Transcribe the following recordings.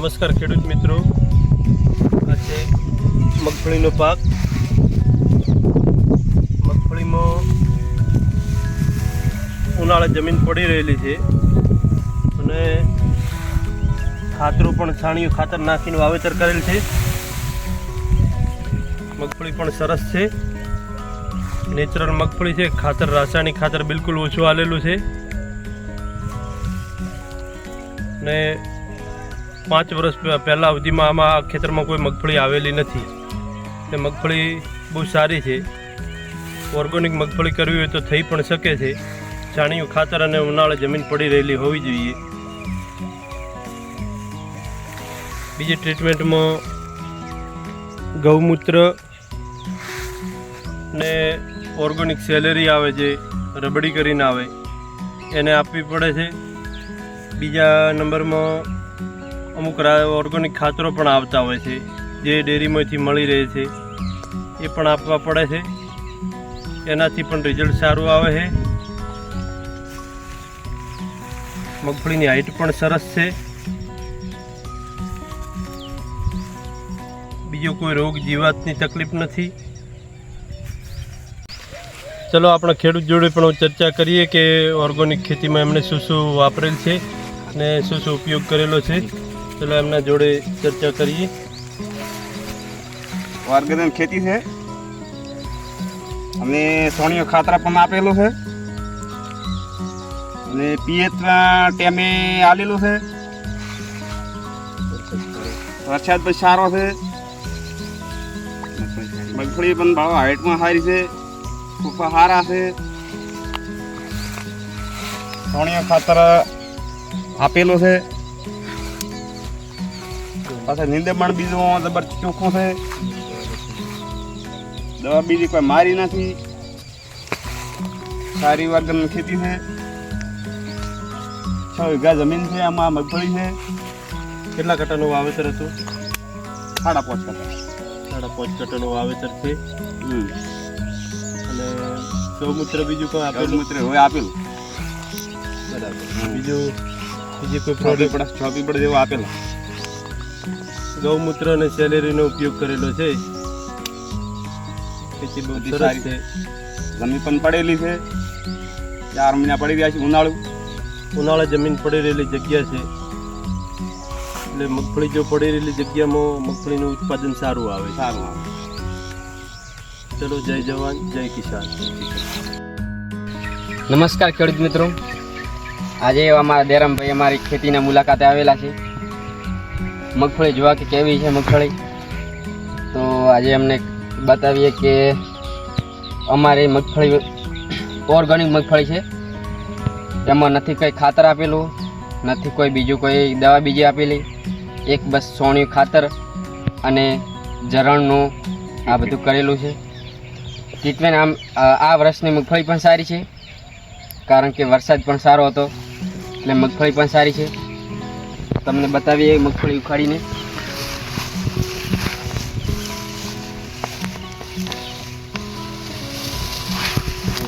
નમસ્કાર ખેડૂત મિત્રો. આ છે મગફળીનો પાક. મગફળીમાં ઉનાળે જમીન પડી રહેલી છે. અને ખાતરું પણ છાણિયું ખાતર નાખીને વાવેતર કરેલ છે. મગફળી પણ સરસ છે. નેચરલ મગફળી છે. ખાતર, રાસાયણિક ખાતર બિલકુલ ઓછું આલેલું છે. ને પાંચ વર્ષ પહે- પહેલાં સુધીમાં આમાં ખેતરમાં કોઈ મગફળી આવેલી નથી. તે મગફળી બહુ સારી છે. ઓર્ગોનિક મગફળી કરવી હોય તો થઈ પણ શકે છે. છાણિયું ખાતર અને ઉનાળે જમીન પડી રહેલી હોવી જોઈએ. બીજી ટ્રીટમેન્ટમાં ગૌમૂત્ર ને ઓર્ગોનિક સેલેરી આવે છે, રબડી કરીને આવે. એને આપવી પડે છે. બીજા નંબરમાં અમુક ઓર્ગોનિક ખાતરો પણ આવતા હોય છે. જે ડેરીમાંથી મળી રહે છે, એ પણ આપવા પડે છે. એનાથી પણ રિઝલ્ટ સારું આવે છે. મગફળીની હાઈટ પણ સરસ છે. બીજો કોઈ રોગ જીવાતની તકલીફ નથી. ચલો, આપણે ખેડૂત જોડે પણ ચર્ચા કરીએ કે ઓર્ગોનિક ખેતીમાં એમણે શું શું વાપરેલ છે ને શું શું ઉપયોગ કરેલો છે. ચલો એમના જોડે ચર્ચા કરીએ. ઓર્ગેનિક ખેતી છે. અને સોનિયો ખાતરા પણ આપેલું છે. અને પિયતના ટેમે આલેલું છે. વરસાદ પણ સારો છે. મગફળી પણ ભાવ હાઈટમાં સારી છે. ફૂફા સારા છે. સોણિયો ખાતર આપેલું છે. પાછા પણ બીજું જબર ચોખ્ખું છે. દવા બીજી કોઈ મારી નથી. સારી વર્ગન ખેતી છે. છ વીઘા જમીન છે આમાં મગફળી છે. કેટલા કટાનું વાવેતર હતું? સાડા પાંચ ટકા સાડા પાંચ કટાનું વાવેતર છે. અને ગૌમૂત્ર બીજું કોઈ આપેલું? ગૌમૂત્ર હોય આપેલું. બરાબર. બીજું બીજી કોઈ પ્રોડક્ટ છ પીપળ જેવું આપેલું. ગૌમૂત્ર અને સેલેરીનો ઉપયોગ કરેલો છે. ખેતી બહુ સરસ સારી. છે. જમીન પણ પડેલી છે. ચાર મહિના પડી રહ્યા છે ઉનાળું. ઉનાળે જમીન પડી રહેલી જગ્યા છે. એટલે મગફળી જો પડી રહેલી જગ્યામાં મગફળીનું ઉત્પાદન સારું આવે સારું આવે. ચલો જય જવાન જય કિસાન. નમસ્કાર ખેડૂત મિત્રો. આજે અમારા દેરામભાઈ અમારી ખેતીના મુલાકાતે આવેલા છે. મગફળી જોવા કે કેવી છે મગફળી? તો આજે અમને બતાવીએ કે અમારી મગફળી ઓર્ગેનિક મગફળી છે. એમાં નથી કંઈ ખાતર આપેલું, નથી કોઈ બીજું કોઈ દવા બીજી આપેલી. એક બસ સોણિયું ખાતર અને ઝરણનું આ બધું કરેલું છે. ટ્રીટમેન્ટ આમ આ વર્ષની મગફળી પણ સારી છે. કારણ કે વરસાદ પણ સારો હતો, એટલે મગફળી પણ સારી છે. તમને બતાવીએ મગફળી ઉખાડીને.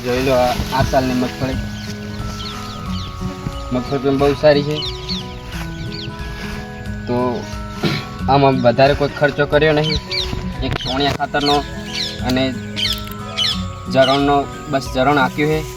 જોઈ લો આ સાલની મગફળી. મગફળી પણ બહુ સારી છે. તો આમાં વધારે કોઈ ખર્ચો કર્યો નહીં. એક સોણિયા ખાતરનો અને જરણનો બસ ઝરણ આપ્યું છે.